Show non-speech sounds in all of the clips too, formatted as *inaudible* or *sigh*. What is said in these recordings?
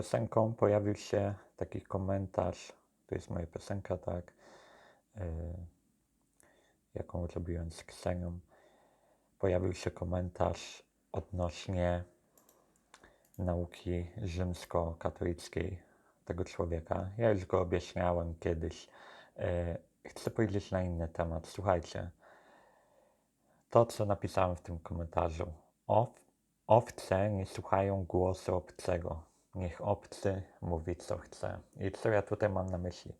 piosenką pojawił się taki komentarz. To jest moja piosenka, tak, e, jaką robiłem z Ksenią. Pojawił się komentarz odnośnie nauki rzymskokatolickiej tego człowieka. Ja już go objaśniałem kiedyś. E, Chcę powiedzieć na inny temat. Słuchajcie, to co napisałem w tym komentarzu. Ow, owce nie słuchają głosu obcego. Niech obcy mówi co chce. I co ja tutaj mam na myśli?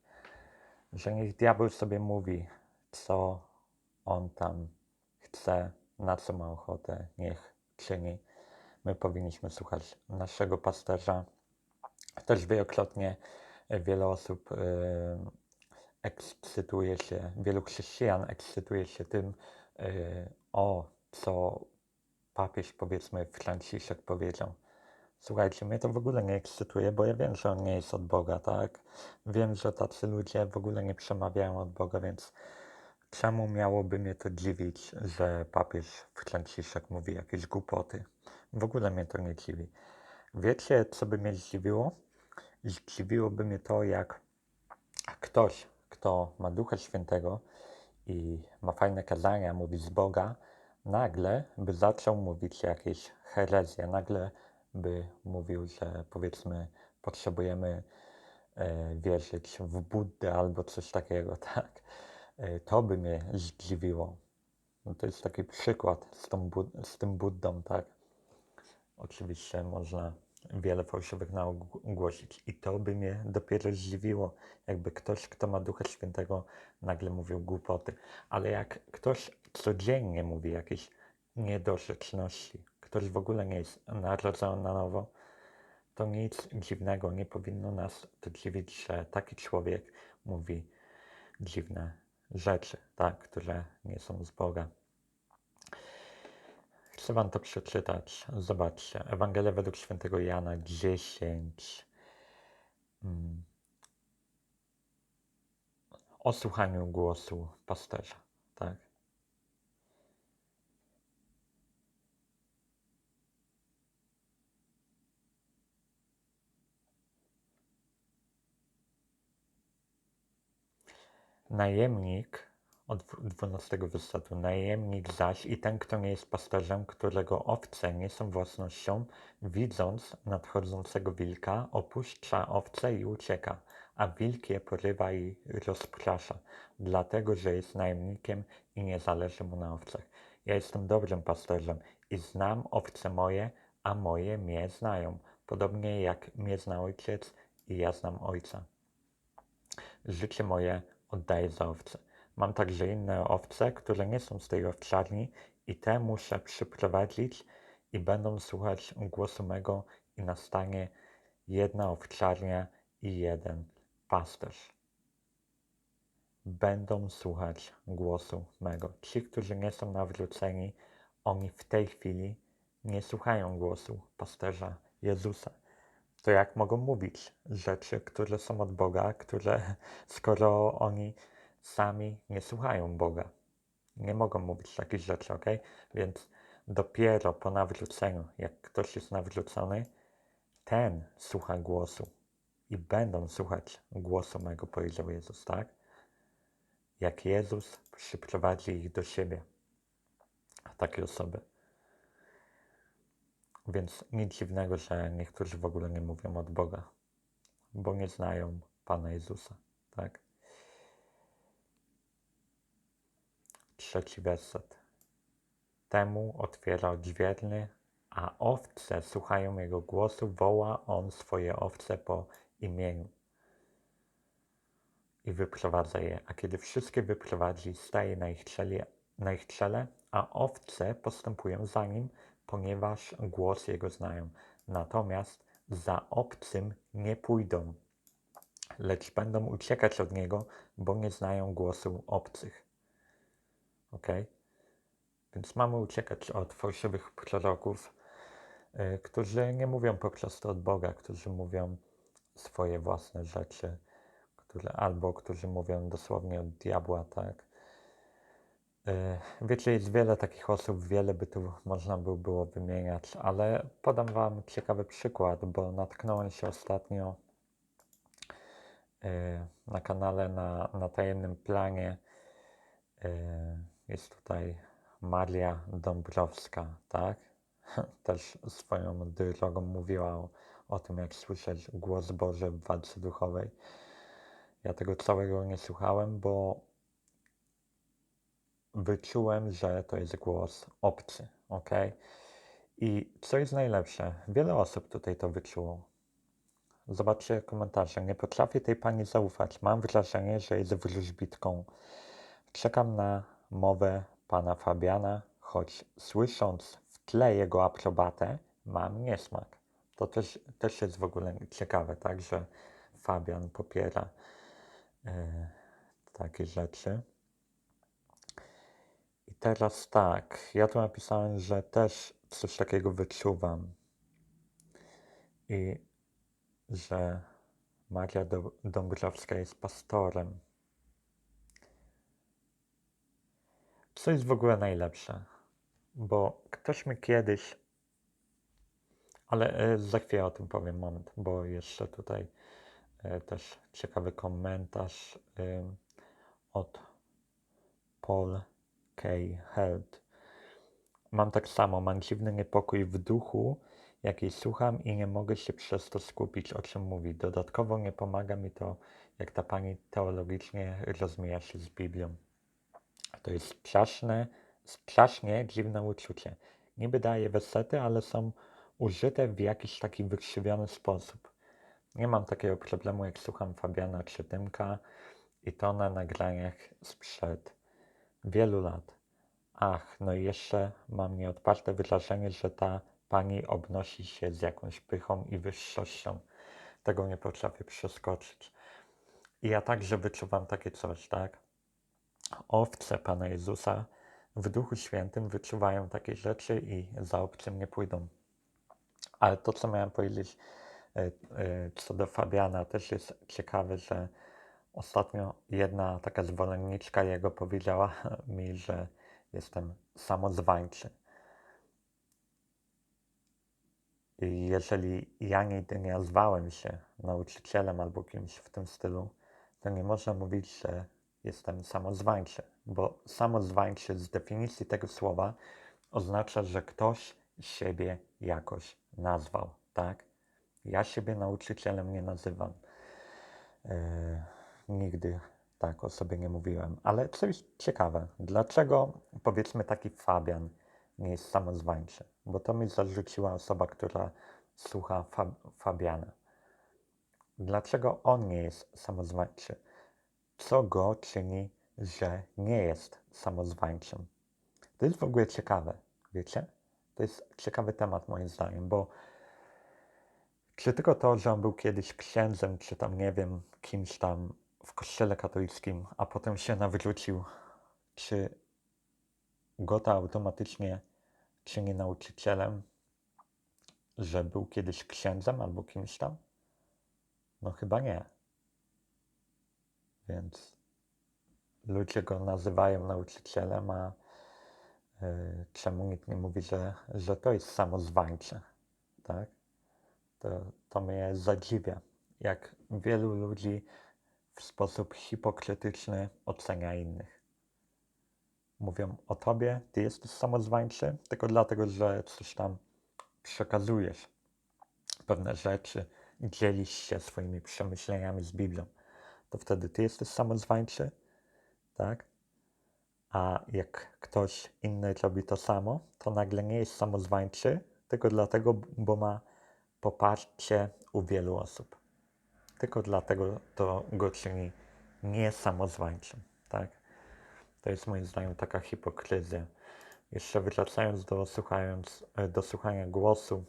Że niech diabeł sobie mówi, co on tam chce, na co ma ochotę, niech czyni. My powinniśmy słuchać naszego pasterza. Też wielokrotnie wiele osób e, ekscytuje się, wielu chrześcijan ekscytuje się tym, e, o co papież, powiedzmy, Franciszek powiedział. Słuchajcie, mnie to w ogóle nie ekscytuje, bo ja wiem, że on nie jest od Boga, tak? Wiem, że tacy ludzie w ogóle nie przemawiają od Boga, więc czemu miałoby mnie to dziwić, że papież Franciszek mówi jakieś głupoty? W ogóle mnie to nie dziwi. Wiecie, co by mnie zdziwiło? Zdziwiłoby mnie to, jak ktoś, kto ma Ducha Świętego i ma fajne kazania, mówi z Boga, nagle by zaczął mówić jakieś herezje, nagle by mówił, że powiedzmy potrzebujemy e, wierzyć w Buddę albo coś takiego, *laughs* tak. E, to by mnie zdziwiło. No to jest taki przykład z, tą z tym Buddą, tak. Oczywiście można wiele fałszywych nauk głosić i to by mnie dopiero zdziwiło, jakby ktoś, kto ma Ducha Świętego, nagle mówił głupoty. Ale jak ktoś codziennie mówi jakieś niedorzeczności, ktoś w ogóle nie jest narodzony na nowo, to nic dziwnego, nie powinno nas to dziwić, że taki człowiek mówi dziwne rzeczy, tak, które nie są z Boga. Chcę Wam to przeczytać. Zobaczcie. Ewangelia według świętego Jana 10. Mm. O słuchaniu głosu pasterza. Tak. Najemnik od 12 wersetu. Najemnik zaś i ten, kto nie jest pasterzem, którego owce nie są własnością, widząc nadchodzącego wilka, opuszcza owce i ucieka, a wilk je porywa i rozprasza, dlatego, że jest najemnikiem i nie zależy mu na owcach. Ja jestem dobrym pasterzem i znam owce moje, a moje mnie znają, podobnie jak mnie zna ojciec i ja znam ojca. Życie moje oddaję za owce. Mam także inne owce, które nie są z tej owczarni i te muszę przyprowadzić i będą słuchać głosu mego i nastanie jedna owczarnia i jeden pasterz. Będą słuchać głosu mego. Ci, którzy nie są nawróceni, oni w tej chwili nie słuchają głosu pasterza Jezusa. To jak mogą mówić rzeczy, które są od Boga, które skoro oni sami nie słuchają Boga. Nie mogą mówić takich rzeczy, ok? Więc dopiero po nawróceniu, jak ktoś jest nawrócony, ten słucha głosu i będą słuchać głosu mego, powiedział Jezus, tak? Jak Jezus przyprowadzi ich do siebie, takie osoby. Więc nic dziwnego, że niektórzy w ogóle nie mówią od Boga, bo nie znają Pana Jezusa, tak? Trzeci werset. Temu otwiera odźwierny, a owce słuchają jego głosu, woła on swoje owce po imieniu i wyprowadza je. A kiedy wszystkie wyprowadzi, staje na ich, czele, na ich czele, a owce postępują za nim, ponieważ głos jego znają. Natomiast za obcym nie pójdą, lecz będą uciekać od niego, bo nie znają głosu obcych. Ok? Więc mamy uciekać od fałszywych proroków, y, którzy nie mówią po prostu od Boga, którzy mówią swoje własne rzeczy, które, albo którzy mówią dosłownie od diabła, tak? E, Wiecie, jest wiele takich osób, wiele by tu można by było wymieniać, ale podam Wam ciekawy przykład, bo natknąłem się ostatnio e, na kanale na, na tajemnym planie. e, Jest tutaj Maria Dąbrowska, tak? *laughs* Też swoją drogą mówiła o, o tym, jak słyszeć głos Boży w walce duchowej. Ja tego całego nie słuchałem, bo wyczułem, że to jest głos obcy, ok? I co jest najlepsze, wiele osób tutaj to wyczuło. Zobaczcie komentarze. Nie potrafię tej pani zaufać. Mam wrażenie, że jest wróżbitką. Czekam na mowę pana Fabiana, choć słysząc w tle jego aprobatę, mam niesmak. To też, też jest w ogóle ciekawe, tak, że Fabian popiera e, takie rzeczy. Teraz tak, ja tu napisałem, że też coś takiego wyczuwam. I że Maria Dąbrowska jest pastorem. Co jest w ogóle najlepsze? Bo ktoś mi kiedyś, ale e, za chwilę o tym powiem moment, bo jeszcze tutaj e, też ciekawy komentarz ym, od Paul K. Held. Mam tak samo, mam dziwny niepokój w duchu, jak jej słucham i nie mogę się przez to skupić, o czym mówi. Dodatkowo nie pomaga mi to, jak ta pani teologicznie rozmija się z Biblią. To jest straszne, strasznie dziwne uczucie. Niby daje wesety, ale są użyte w jakiś taki wykrzywiony sposób. Nie mam takiego problemu, jak słucham Fabiana czy Tymka i to na nagraniach sprzed wielu lat. Ach, no i jeszcze mam nieodparte wrażenie, że ta pani obnosi się z jakąś pychą i wyższością. Tego nie potrafię przeskoczyć. I ja także wyczuwam takie coś, tak? Owce Pana Jezusa w Duchu Świętym wyczuwają takie rzeczy i za obcym nie pójdą. Ale to, co miałem powiedzieć e, e, co do Fabiana, też jest ciekawe, że ostatnio jedna taka zwolenniczka jego powiedziała *laughs* mi, że jestem samozwańczy. I jeżeli ja nigdy nie nazwałem się nauczycielem albo kimś w tym stylu, to nie można mówić, że jestem samozwańczy, bo samozwańczy z definicji tego słowa oznacza, że ktoś siebie jakoś nazwał, tak? Ja siebie nauczycielem nie nazywam. Yy, nigdy tak o sobie nie mówiłem. Ale co jest ciekawe, dlaczego powiedzmy taki Fabian nie jest samozwańczy? Bo to mi zarzuciła osoba, która słucha Fab Fabiana. Dlaczego on nie jest samozwańczy? Co go czyni, że nie jest samozwańczym? To jest w ogóle ciekawe, wiecie? To jest ciekawy temat moim zdaniem, bo czy tylko to, że on był kiedyś księdzem, czy tam nie wiem, kimś tam w kościele katolickim, a potem się nawrócił, czy go to automatycznie czyni nauczycielem, że był kiedyś księdzem albo kimś tam? No chyba nie. Więc ludzie go nazywają nauczycielem, a y, czemu nikt nie mówi, że, że to jest samozwańcze, tak? To, to mnie zadziwia, jak wielu ludzi w sposób hipokrytyczny ocenia innych. Mówią o tobie, ty jesteś samozwańczy, tylko dlatego, że coś tam przekazujesz pewne rzeczy, dzielisz się swoimi przemyśleniami z Biblią. To wtedy ty jesteś samozwańczy, tak? A jak ktoś inny robi to samo, to nagle nie jest samozwańczy, tylko dlatego, bo ma poparcie u wielu osób. Tylko dlatego to go czyni niesamozwańczym, tak? To jest moim zdaniem taka hipokryzja. Jeszcze wracając do, słuchając, e, do słuchania głosu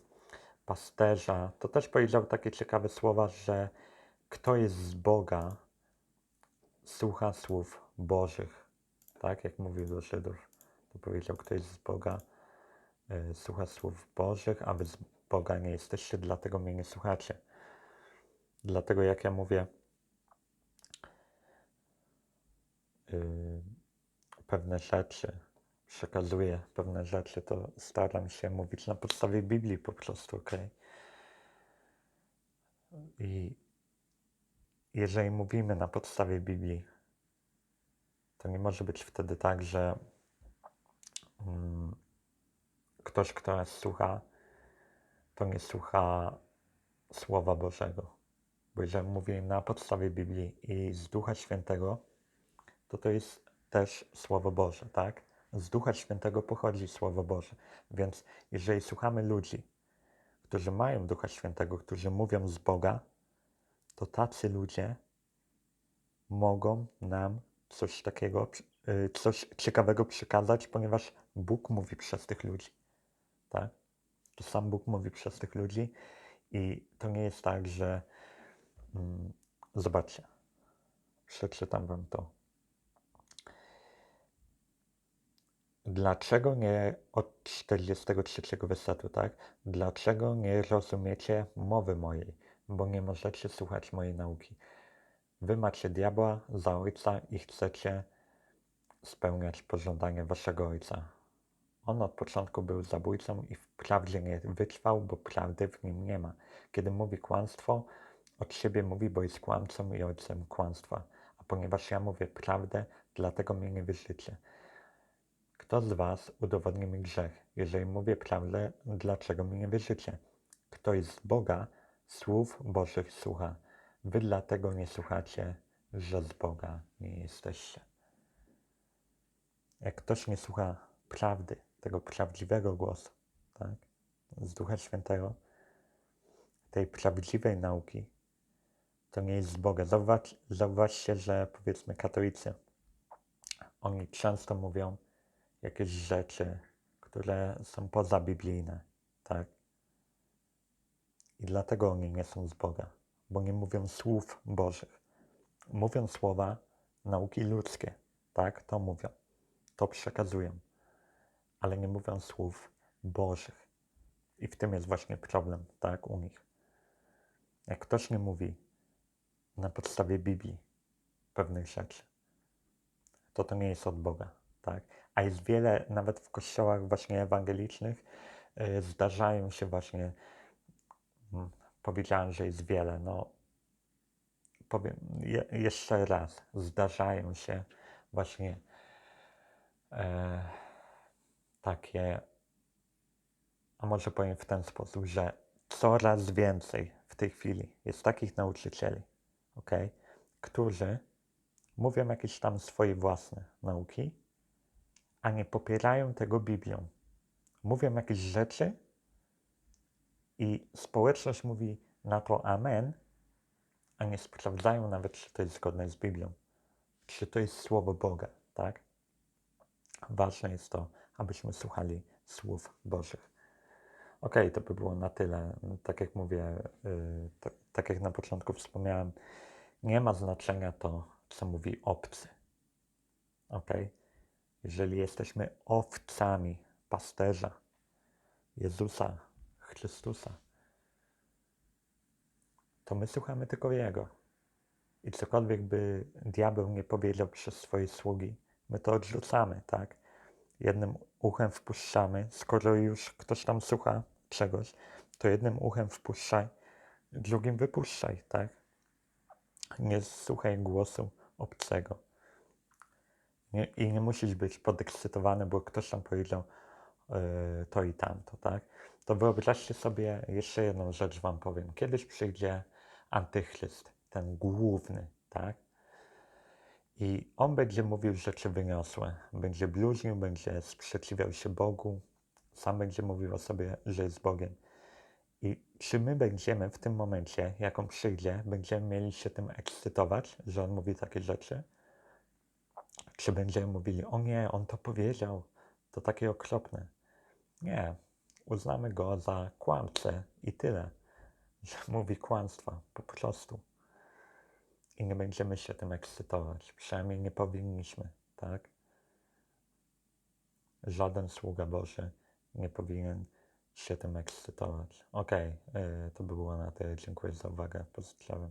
pasterza, to też powiedział takie ciekawe słowa, że kto jest z Boga, słucha słów Bożych. Tak, jak mówił do Żydów, to powiedział, kto jest z Boga, y, słucha słów Bożych, a wy z Boga nie jesteście, dlatego mnie nie słuchacie. Dlatego, jak ja mówię, y, pewne rzeczy, przekazuję pewne rzeczy, to staram się mówić na podstawie Biblii po prostu, ok? I jeżeli mówimy na podstawie Biblii, to nie może być wtedy tak, że mm, ktoś, kto nas słucha, to nie słucha Słowa Bożego. Bo jeżeli mówię na podstawie Biblii i z Ducha Świętego, to to jest też Słowo Boże, tak? Z Ducha Świętego pochodzi Słowo Boże. Więc jeżeli słuchamy ludzi, którzy mają Ducha Świętego, którzy mówią z Boga, to tacy ludzie mogą nam coś takiego, y, coś ciekawego przekazać, ponieważ Bóg mówi przez tych ludzi. Tak? To sam Bóg mówi przez tych ludzi i to nie jest tak, że zobaczcie, przeczytam wam to. Dlaczego nie od 43 wersetu, tak? Dlaczego nie rozumiecie mowy mojej, bo nie możecie słuchać mojej nauki? Wy macie diabła za ojca i chcecie spełniać pożądania waszego ojca. On od początku był zabójcą i wprawdzie nie wytrwał, bo prawdy w nim nie ma. Kiedy mówi kłamstwo, od siebie mówi, bo jest kłamcą i ojcem kłamstwa. A ponieważ ja mówię prawdę, dlatego mnie nie wierzycie. Kto z was udowodni mi grzech? Jeżeli mówię prawdę, dlaczego mi nie wierzycie? Kto jest z Boga, słów Bożych słucha. Wy dlatego nie słuchacie, że z Boga nie jesteście. Jak ktoś nie słucha prawdy, tego prawdziwego głosu, tak, z Ducha Świętego, tej prawdziwej nauki, to nie jest z Boga. Zauważ, zauważcie, że powiedzmy katolicy, oni często mówią jakieś rzeczy, które są pozabiblijne, tak? I dlatego oni nie są z Boga, bo nie mówią słów Bożych. Mówią słowa nauki ludzkie, tak? To mówią, to przekazują, ale nie mówią słów Bożych. I w tym jest właśnie problem, tak? U nich. Jak ktoś nie mówi na podstawie Biblii pewnych rzeczy, to to nie jest od Boga, tak? A jest wiele, nawet w kościołach właśnie ewangelicznych, y, zdarzają się właśnie, mm, powiedziałem, że jest wiele, no powiem je, jeszcze raz, zdarzają się właśnie e, takie, a może powiem w ten sposób, że coraz więcej w tej chwili jest takich nauczycieli, ok, którzy mówią jakieś tam swoje własne nauki, a nie popierają tego Biblią. Mówią jakieś rzeczy i społeczność mówi na to amen, a nie sprawdzają nawet, czy to jest zgodne z Biblią, czy to jest słowo Boga, tak? Ważne jest to, abyśmy słuchali słów Bożych. Ok, to by było na tyle. Tak jak mówię, yy, tak jak na początku wspomniałem, nie ma znaczenia to, co mówi obcy. Ok? Jeżeli jesteśmy owcami pasterza Jezusa Chrystusa, to my słuchamy tylko Jego. I cokolwiek by diabeł nie powiedział przez swoje sługi, my to odrzucamy, tak? Jednym uchem wpuszczamy, skoro już ktoś tam słucha czegoś, to jednym uchem wpuszczaj, drugim wypuszczaj, tak? Nie słuchaj głosu obcego. Nie, I nie musisz być podekscytowany, bo ktoś tam powiedział yy, to i tamto, tak? To wyobraźcie sobie, jeszcze jedną rzecz wam powiem. Kiedyś przyjdzie antychryst, ten główny, tak? I on będzie mówił rzeczy wyniosłe. Będzie bluźnił, będzie sprzeciwiał się Bogu. Sam będzie mówił o sobie, że jest Bogiem. I czy my będziemy w tym momencie, jak on przyjdzie, będziemy mieli się tym ekscytować, że on mówi takie rzeczy? Czy będziemy mówili, o nie, on to powiedział, to takie okropne. Nie, uznamy go za kłamcę i tyle, że *laughs* mówi kłamstwa, po prostu. I nie będziemy się tym ekscytować, przynajmniej nie powinniśmy, tak? Żaden sługa Boży nie powinien się tym ekscytować. Okej, okay, to by było na tyle. Dziękuję za uwagę. Pozdrawiam.